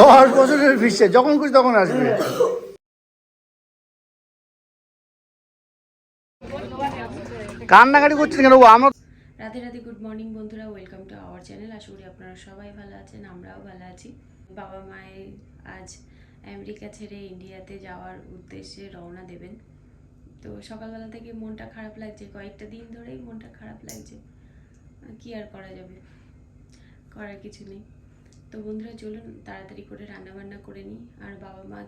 দশ বছরের ফিরছে যখন খুশি তখন আসবে। কান্নাকাটি করছেন কেন আমার রাধে রাধে গুড মর্নিং বন্ধুরা ওয়েলকাম টু আওয়ার চ্যানেল আশা করি আপনারা সবাই ভালো আছেন আমরাও ভালো আছি। বাবা মায়ের আজ আমেরিকা ছেড়ে ইন্ডিয়াতে যাওয়ার উদ্দেশ্যে রওনা দেবেন। তো সকালবেলা থেকে মনটা খারাপ লাগছে কয়েকটা দিন ধরেই মনটা খারাপ লাগছে। কি আর করা যাবে? করার কিছু নেই। তো বন্ধুরা, চলুন তাড়াতাড়ি করে রান্না বান্না করে নিই। আর বাবা মা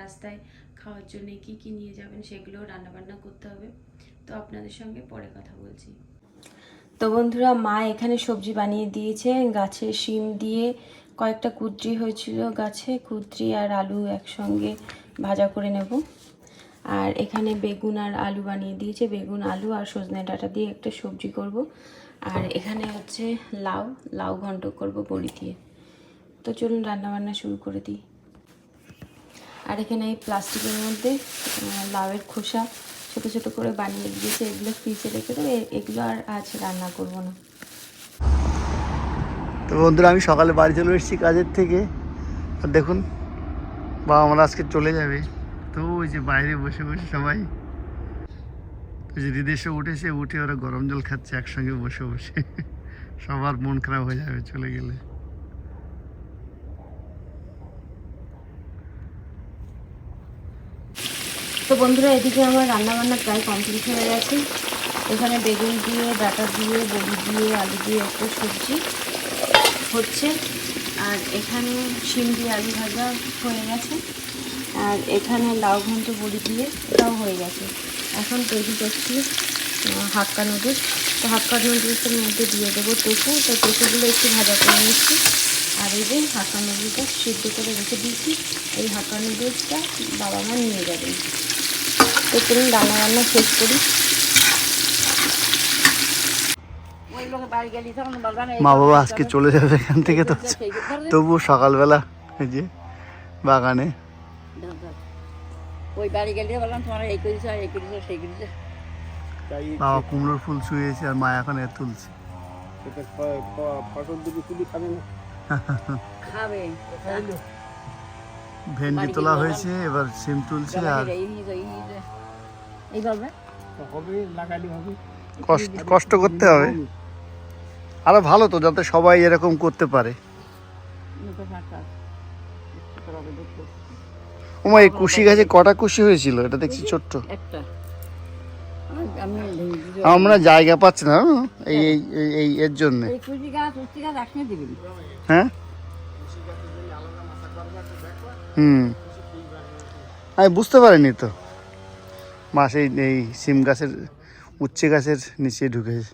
রাস্তায় খাওয়ার জন্য কি কি নিয়ে যাবেন সেগুলো রান্না বান্না করতে হবে। তো আপনাদের সঙ্গে পরে কথা বলছি। তো বন্ধুরা, মা এখানে সবজি বানিয়ে দিয়েছে। গাছে শিম দিয়ে কয়েকটা কুদ্রি হয়েছিল গাছে। কুদ্রি আর আলু একসঙ্গে ভাজা করে নেব। আর এখানে বেগুন আর আলু বানিয়ে দিয়েছে। বেগুন, আলু আর সজনে ডাঁটা দিয়ে একটা সবজি করব। আর এখানে হচ্ছে লাউ লাউ ঘন্ট করব বড়ি দিয়ে। তো চলুন রান্না বান্না শুরু করে দিই। আর এখানে এই প্লাস্টিকের মধ্যে লাউয়ের খোসা ছোটো ছোটো করে বানিয়ে দিয়েছে। এগুলো ফ্রিজে রেখে দেবে। এগুলো আর আজ রান্না করব না। তো বন্ধুরা, আমি সকালে বাড়ি চলে এসেছি কাজের থেকে। আর দেখুন, বাবা আমরা আজকে চলে যাবে। তো ওই যে বাইরে বসে বসে সবাই ওই যে বিদেশে উঠেছে উঠে ওরা গরম জল খাচ্ছে, একসঙ্গে বসে বসে। সবার মন খারাপ হয়ে যাবে চলে গেলে। তো বন্ধুরা, এদিকে আমার রান্না বান্না প্রায় কমপ্লিট হয়ে গেছে। এখানে বেগুন দিয়ে ডাটা দিয়ে, বড়ি দিয়ে, আলু দিয়ে একটু সবজি হচ্ছে। আর এখানে শিম দিয়ে আলু ভাজা হয়ে গেছে। আর এখানে লাউ ঘন্ট বড়ি দিয়ে এটাও হয়ে গেছে। এখন তৈরি করছি হাক্কা নুডলস। তো হাক্কা নুডলসের মধ্যে দিয়ে দেবো টোফু। তো টোফুগুলো একটু ভাজা করে নিচ্ছি। আর এই যে হাক্কা নুডলসটা সিদ্ধ করে রেখে দিয়েছি, এই হাক্কা নুডলসটা বাবা মা নিয়ে যাবেন তো চলুন রান্না বান্না শেষ করি। মা বাবা আজকে চলে যাবে এখান থেকে তো তবুও সকালবেলা এই যে বাগানে। ওই বাড়ি গেলে বললাম তোমার এই করেছ আর এই করেছ সেই করেছ। বাবা কুমড়োর ফুল ছুঁয়েছে আর মা এখন এ তুলছে। খাবে ভেন্ডি তোলা হয়েছে এবার সিম তুলছে আর এইভাবে কষ্ট কষ্ট করতে হবে। আরও ভালো তো যাতে সবাই এরকম করতে পারে। ওমা এই কুশি গাছে কটা কুশি হয়েছিল? এটা দেখছি ছোট্ট। আমরা জায়গা পাচ্ছি না এই এই- এর জন্য। হ্যাঁ? হুম। আমি বুঝতে পারিনি তো। মাস এই সিম গাছের উচ্ছে গাছের নিচে ঢুকেছে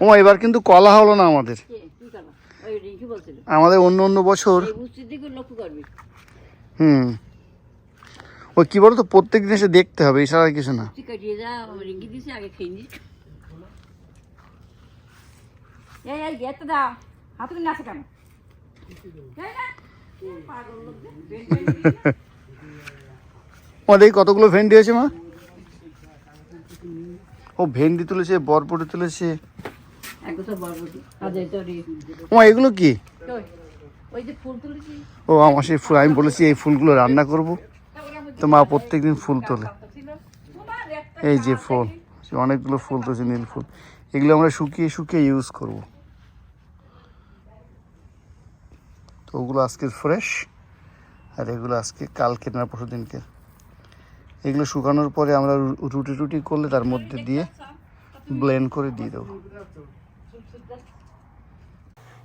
ওমা এবার কিন্তু কলা হলো না আমাদের। আমাদের অন্য অন্য বছর হুম। ওই কি বলতো প্রত্যেক দিন এসে দেখতে হবে এছাড়া আর কিছু না। এই কতগুলো ভেন্ডি হয়েছে মা। ও ভেন্ডি তুলেছে বরবটি তুলেছে। ও এগুলো কি? ও আমার সেই ফুল আমি বলেছি এই ফুলগুলো রান্না করব। তো মা প্রত্যেক দিন ফুল তোলে। এই যে ফুল অনেকগুলো ফুল তুলছে নীল ফুল। এগুলো আমরা শুকিয়ে শুকিয়ে ইউজ করব। তো ওগুলো আজকে ফ্রেশ আর এগুলো আজকে কালকে না পরশু দিনকে এগুলো শুকানোর পরে আমরা রুটি টুটি করলে তার মধ্যে দিয়ে ব্লেন্ড করে দিয়ে দেবো।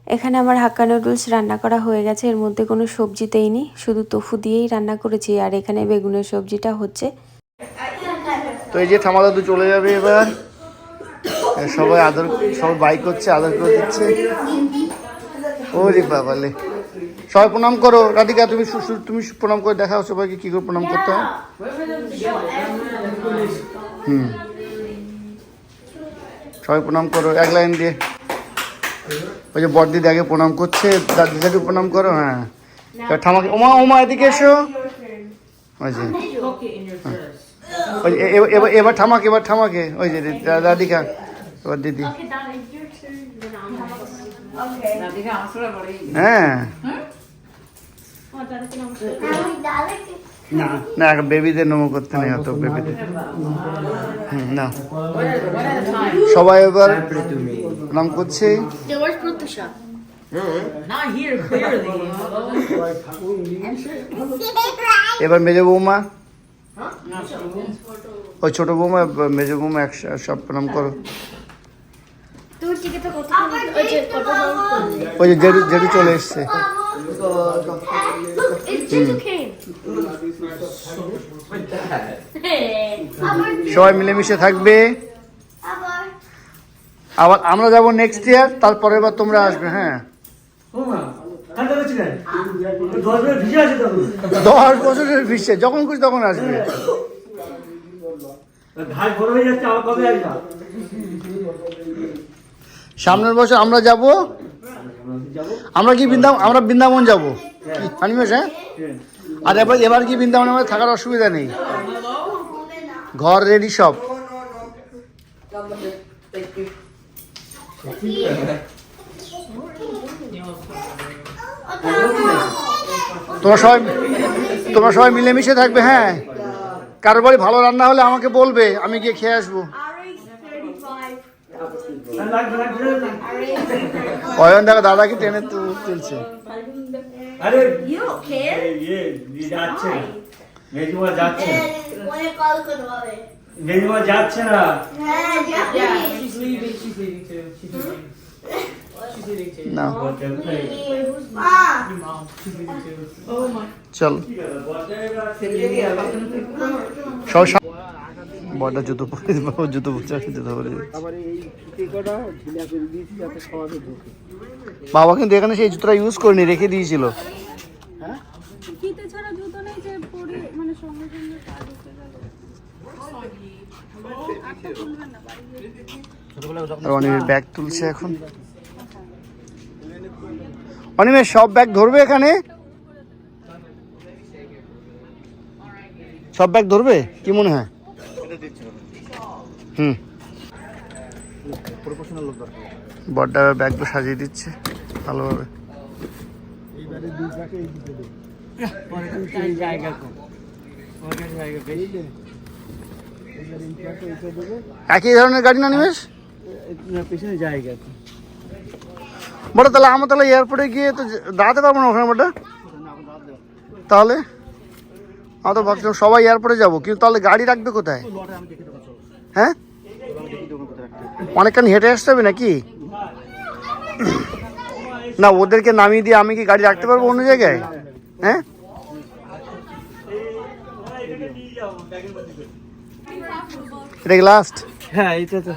এখানে আমার হাক্কা নুডলস রান্না করা হয়ে গেছে। এর মধ্যে কোনো সবজি দেইনি শুধু তোফু দিয়েই রান্না করেছি। আর এখানে বেগুনের সবজিটা হচ্ছে। তো এই যে ঠামা দাদু চলে যাবে এবার। সবাই আদর, সবাই বাইক করছে, আদর করে দিচ্ছে। ওরে বাবালে সবাই প্রণাম করো। রাধিকা, তুমি তুমি প্রণাম করে দেখাও সবাইকে কি করে প্রণাম করতে হয়। হুম। সবাই প্রণাম করো। এক লাইন দিয়ে। ওই যে বড়দিদি আগে প্রণাম করছে দাদি দাদি প্রণাম করো হ্যাঁ। এবার ঠামাকে ওমা ওমা এদিকে এসো। ওই যে। ওই যে এ- এ- এবার এবার ঠামাকে এবার ঠামাকে ওই যে রাধিকা এবার দিদি। হ্যাঁ। না। না বেবিদের নমো করতে নেই অত বেবিদের। না। সবাই এবার প্রণাম করছে. এবার মেজ বৌমা? ওই ছোট বৌমা মেজ বৌমা এক সব প্রণাম করো। ওই যে জেডু জেডু চলে এসছে। সবাই মিলেমিশে থাকবে। আবার আমরা যাব নেক্সট ইয়ার তারপরের বার তোমরা আসবে হ্যাঁ। দশ বছরের বিশ্বে যখন খুশি তখন আসবে। সামনের বছর আমরা যাব। আমরা কি বৃন্দাবন আমরা বৃন্দাবন যাব? অনিমেষ হ্যাঁ? আর এবার এবার কি বৃন্দাবনে আমাদের থাকার অসুবিধা নেই? ঘর রেডি সব। তোমরা সবাই তোমরা সবাই মিলেমিশে থাকবে হ্যাঁ? কারোর বাড়ি ভালো রান্না হলে আমাকে বলবে, আমি গিয়ে খেয়ে আসব। অয়ন দেখো দাদাকে টেনে তুলছে। আরে যাচ্ছে। মেজুমা যাচ্ছে। মনে যাচ্ছে না। হ্যাঁ যাচ্ছে। She is leaving she is জুতো পরে জুতো পরে জুতো বাবা কিন্তু এখানে সেই জুতোটা ইউজ করিনি, রেখে দিয়েছিল। অনিমের ব্যাগ তুলছে এখন। অনিমের সব ব্যাগ ধরবে এখানে? সব ব্যাগ ধরবে? কি মনে হয়? হুম। বড্ডা ব্যাগটা সাজিয়ে দিচ্ছে, ভালোভাবে। একই ধরনের গাড়ি না নিমেষ? পিছনে জায়গা বড় তাহলে আমার তাহলে এয়ারপোর্টে গিয়ে তো দাঁড়াতে পারব না ওখানে বড় তাহলে? আমরা তো ভাবছিলাম সবাই এয়ারপোর্টে যাব, কিন্তু তাহলে গাড়ি রাখবে কোথায়? হ্যাঁ? অনেকখানি হেঁটে আসতে হবে নাকি? না ওদেরকে নামিয়ে দিয়ে আমি কি গাড়ি রাখতে পারব অন্য জায়গায়? হ্যাঁ? এটা লাস্ট হ্যাঁ এটা তো।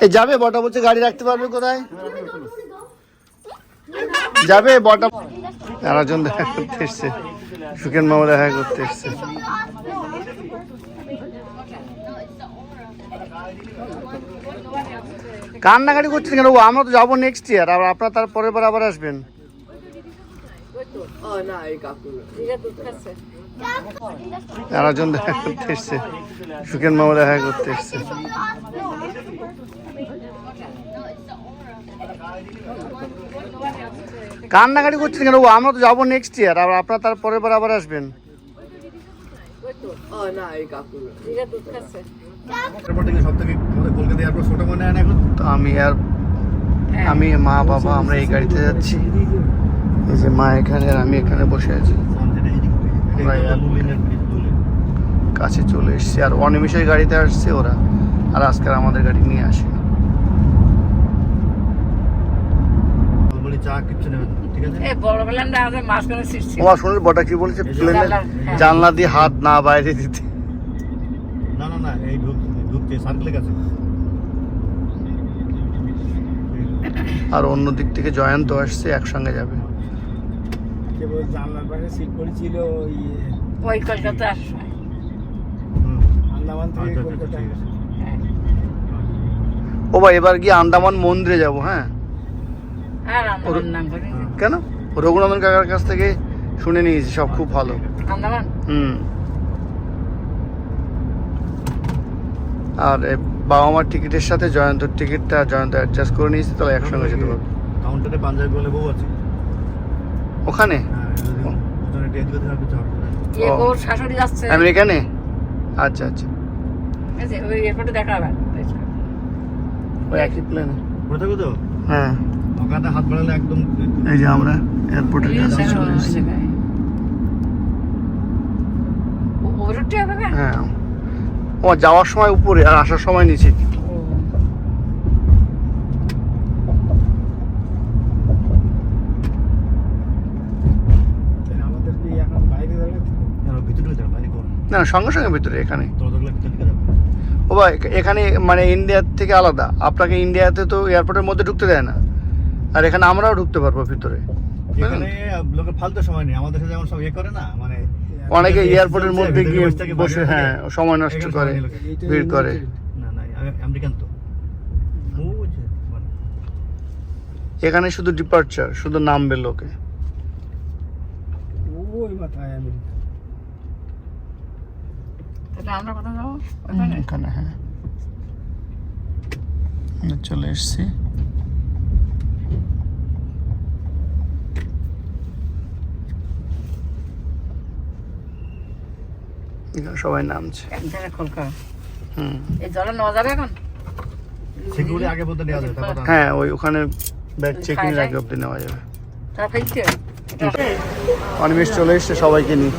এ যাবে? বটা বলছে গাড়ি রাখতে পারবে কোথায়? যাবে? বটা আরেকজন দেখা করতে এসছে। সুখেন মামা দেখা করতে এসছে। কান্নাকাটি করছেন কেন? ও আমরা তো যাব নেক্সট ইয়ার আর আপনার তার পরের বার আবার আসবেন। আরেকজন দেখা করতে এসছে। সুখেন মামা দেখা করতে এসছে। কান্নাকাটি করছেন কেন? ও আমরা তো যাব নেক্সট ইয়ার আর আপনার তার পরের বার আবার আসবেন। আমি আর আমি মা বাবা আমরা এই গাড়িতে যাচ্ছি। এই যে মা এখানে আর আমি এখানে বসে আছি। কাছে চলে এসেছি। আর অনিমিষের গাড়িতে আসছে ওরা। আর আজকে আমাদের গাড়ি নিয়ে আসে এই বড় বেলানটা তোমার বটা কি বলেছে? প্লেনের হ্যাঁ। জানলা দিয়ে হাত না বাইরে দিতে। না না না এই ঢুকতে সার্কেলের কাছে আর অন্য দিক থেকে জয়ন্ত আসছে একসঙ্গে যাবে। কেবল জানলার পাশে সিট পড়েছিল ওই ওই কলকাতা আন্দামান থেকে আচ্ছা, আচ্ছা, কলকাতা। ও ভাই এবার গিয়ে আন্দামান মন্দিরে যাব হ্যাঁ আর আন্দামান নাম করি কেন? রঘুনাথন কাকার কাছ থেকে শুনে নিয়েছি সব খুব ভালো। হুম। আর বাবা মার টিকিটের সাথে জয়ন্তর টিকিটটা জয়ন্ত অ্যাডজাস্ট করে নিয়েছি তাহলে একসঙ্গে যেতে পারব। কাউন্টারে পাঞ্জাবি বলে বউ আছে। ওখানে? হ্যাঁ আমেরিকানে? আচ্ছা আচ্ছা। ওই এয়ারপোর্টে দেখা একই প্লেনে থাকো হ্যাঁ। হাত বাড়ালে একদম এই যে আমরা এয়ারপোর্টের কাছে চলে এসেছি না হ্যাঁ। ও যাওয়ার সময় উপরে আর আসার সময় নিচে। না, ভিতরে যাবে বাইরে করো। না সঙ্গে সঙ্গে ভিতরে এখানে। ও ভাই এখানে মানে ইন্ডিয়ার থেকে আলাদা। আপনাকে ইন্ডিয়াতে তো এয়ারপোর্টের মধ্যে ঢুকতে দেয় না। আর এখানে আমরাও ঢুকতে পারব ভিতরে। এখানে লোকের ফালতু সময় নেই। আমাদের সাথে যেমন সব ইয়ে করে না মানে অনেকে এয়ারপোর্টের মধ্যে গিয়ে বসে হ্যাঁ। সময় নষ্ট করে। ভিড় করে। না না আমেরিকান তো। মানে, এখানে শুধু ডিপার্চার শুধু নামবে লোকে। তাহলে আমরা কোথাও যাব? এখানে হ্যাঁ। আমরা চলে এসছি। এখানে সবাই নামছে। এক জায়গায় হুম। এই জলে নেওয়া যাবে এখন? সিকিউরিটি আগে বলতে নেওয়া যাবে হ্যাঁ ওই ওখানে ব্যাগ চেকিং আগে অব্দি নেওয়া যাবে। অনিমেষ চলে এসছে সবাইকে নিয়ে।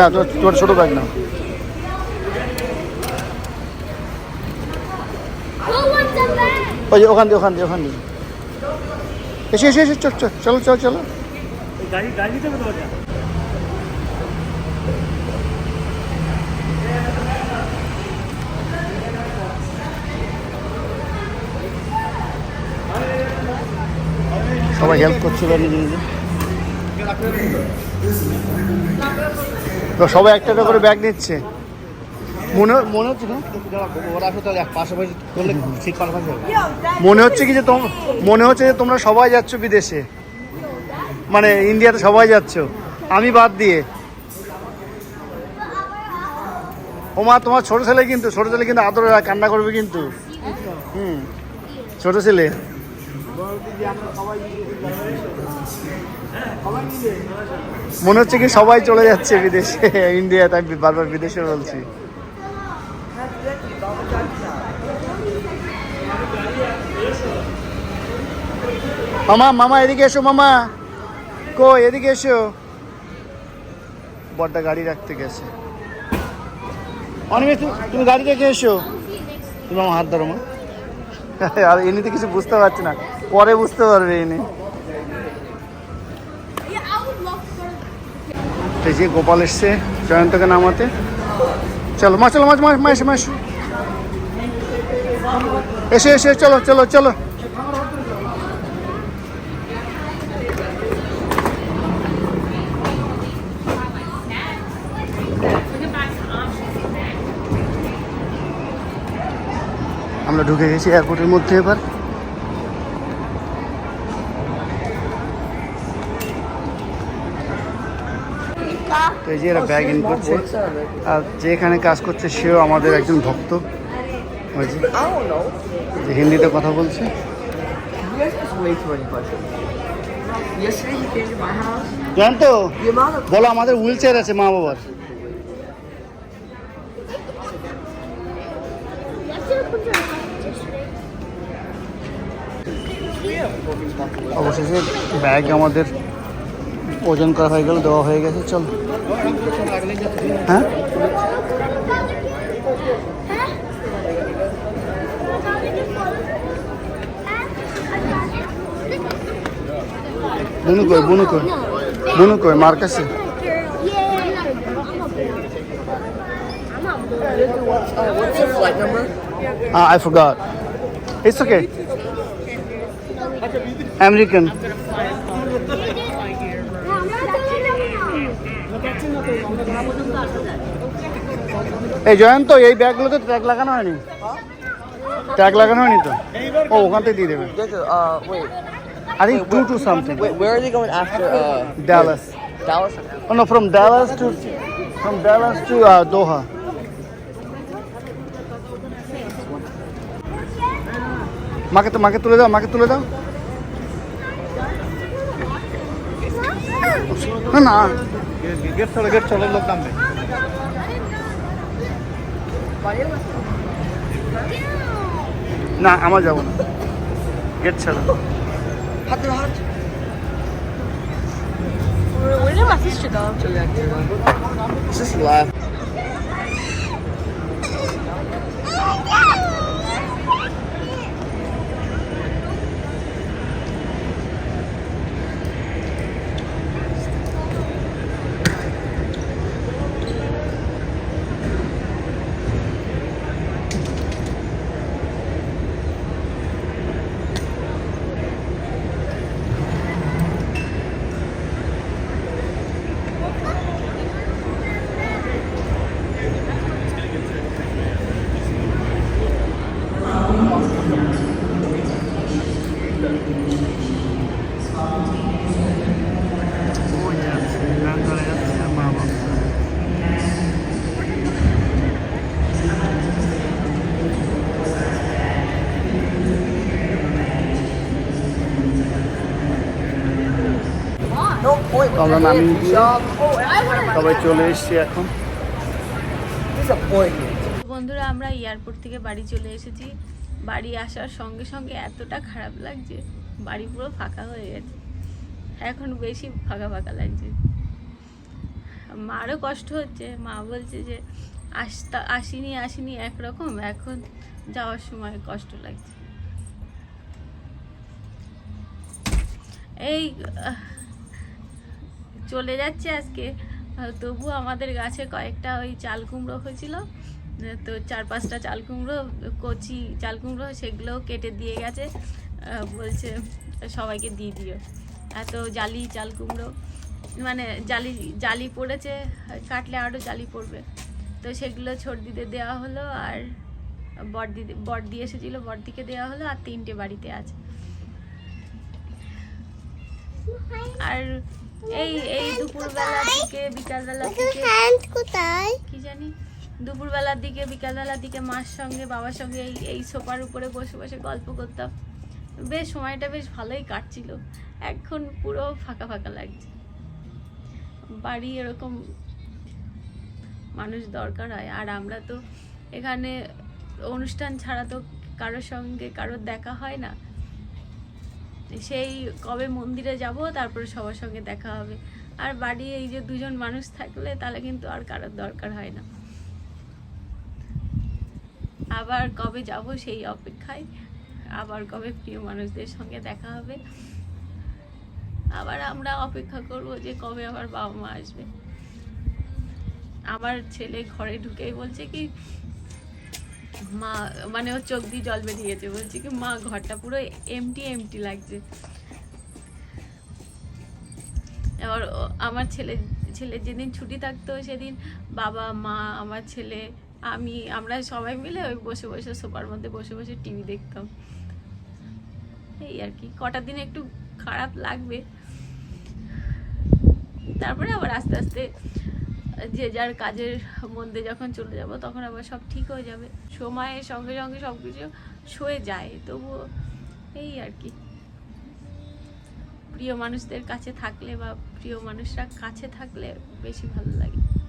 না তোমার ছোট ব্যাগ না ওই যে ওখান দিয়ে ওখান দিয়ে ওখান দিয়ে। এসে এসে এসে চল চল চলো চলো চলো। গাড়ি গাড়ি দিতে হবে তোমাকে সবাই হেল্প করছিল নিজে নিজে। তো সবাই একটা একটা করে ব্যাগ নিচ্ছে। মনে মনে হচ্ছে না? ওরা তাহলে এক পাশাপাশি করলে ঠিক পাশাপাশি মনে হচ্ছে কি যে তোম মনে হচ্ছে যে তোমরা সবাই যাচ্ছ বিদেশে। মানে ইন্ডিয়াতে সবাই যাচ্ছ। আমি বাদ দিয়ে। ও মা তোমার ছোট ছেলে কিন্তু, ছোট ছেলে কিন্তু আদরে কান্না করবে কিন্তু। হুম, ছোট ছেলে। মনে হচ্ছে কি সবাই চলে যাচ্ছে বিদেশে ইন্ডিয়াতে আমি বারবার বিদেশে বলছি। মামা মামা, এদিকে এসো, মামা। কই, এদিকে এসো। বড়টা গাড়ি রাখতে গেছে। অনিমেষ, তুমি- গাড়ি রেখে এসো। তুমি আমার হাত ধরো, মা। আর এমনিতে কিছু বুঝতে পারছি না। পরে বুঝতে পারবে এনে এই যে গোপাল এসছে জয়ন্তকে নামাতে। চলো, মা, চলো মাছ মা মা, এসো, মা এসে এসে, চলো চলো চলো। ঢুকে গেছি এয়ারপোর্টের মধ্যে এবার। তো এই যে এরা ব্যাগ ইন করছে। আর যে এখানে কাজ করছে সেও আমাদের একজন ভক্ত। যে হিন্দিতে কথা বলছে। জান তো বলো, আমাদের হুইল চেয়ার আছে মা বাবার ব্যাগ আমাদের ওজন করা হয়ে গেল দেওয়া হয়ে গেছে চল হ্যাঁ বুনু কই বুনু কই বুনু কই মার কাছে Uh, I forgot. It's okay. American. এই জয়ন্ত এই ব্যাগগুলোতে ট্যাগ লাগানো হয়নি ট্যাগ লাগানো হয়নি তো ও ওখান থেকে দিয়ে দেবে I think wait, two to something. Wait, where are they going after? Uh, Dallas. Dallas. Oh no, from Dallas to from Dallas to uh, Doha. মাকে তো মাকে তুলে দাও মাকে তুলে দাও না না গেট চলে গেট চলে লোক নামবে না আমার যাব না গেট ছাড়া Where did my sister go? Just laugh. আমরা নামিয়ে সবাই চলে এসেছি এখন। বন্ধুরা, আমরা এয়ারপোর্ট থেকে বাড়ি চলে এসেছি। বাড়ি আসার সঙ্গে সঙ্গে এতটা খারাপ লাগছে, বাড়ি পুরো ফাঁকা হয়ে গেছে। এখন বেশি ফাঁকা ফাঁকা লাগছে। মারও কষ্ট হচ্ছে। মা বলছে যে, আসতা, আসিনি আসিনি, একরকম। এখন যাওয়ার সময় কষ্ট লাগছে। এই চলে যাচ্ছে আজকে। তবু আমাদের গাছে কয়েকটা ওই চাল কুমড়ো হয়েছিল। তো চার পাঁচটা চাল কুমড়ো, কচি চাল কুমড়ো সেগুলো কেটে দিয়ে গেছে। বলছে সবাইকে দিয়ে দিও। এত জালি, চাল কুমড়ো মানে জালি জালি পড়েছে, কাটলে আরও জালি পড়বে। তো সেগুলো ছোট দিতে দেওয়া হলো আর বট দিয়ে এসেছিল বটদিকে দেওয়া হলো আর তিনটে বাড়িতে আছে। আর এই এই দুপুরবেলার দিকে বিকালবেলার দিকে। কোথায়? কি জানি? দুপুরবেলার দিকে বিকালবেলার দিকে মার সঙ্গে বাবার সঙ্গে এই এই সোফার উপরে বসে বসে গল্প করতাম। বেশ সময়টা বেশ ভালোই কাটছিল। এখন পুরো ফাঁকা ফাঁকা লাগছে। বাড়ি এরকম মানুষ দরকার হয়। আর আমরা তো এখানে অনুষ্ঠান ছাড়া তো কারোর সঙ্গে কারোর দেখা হয় না। সেই কবে মন্দিরে যাব, তারপরে সবার সঙ্গে দেখা হবে। আর বাড়ি এই যে দুজন মানুষ থাকলে, তাহলে কিন্তু আর কারোর দরকার হয় না। আবার কবে যাব সেই অপেক্ষায়, আবার কবে প্রিয় মানুষদের সঙ্গে দেখা হবে। আবার আমরা অপেক্ষা করব যে কবে আবার বাবা মা আসবে। আমার ছেলে ঘরে ঢুকেই বলছে কি মা মানে ওর চোখ দিয়ে জল বেরিয়ে গেছে বলছে কি, মা, ঘরটা পুরো এমটি এমটি লাগছে। এবার আমার ছেলে ছেলের যেদিন ছুটি থাকতো, সেদিন বাবা, মা, আমার ছেলে, আমি, আমরা সবাই মিলে ওই বসে বসে সোফার মধ্যে বসে বসে টিভি দেখতাম। এই আর কি, কটা দিন একটু খারাপ লাগবে। তারপরে আবার আস্তে আস্তে যে যার কাজের মধ্যে যখন চলে যাব, তখন আবার সব ঠিক হয়ে যাবে। সময়ের সঙ্গে সঙ্গে সব কিছু সয়ে যায়, তবুও এই আর কি। প্রিয় মানুষদের কাছে থাকলে বা প্রিয় মানুষরা কাছে থাকলে বেশি ভালো লাগে।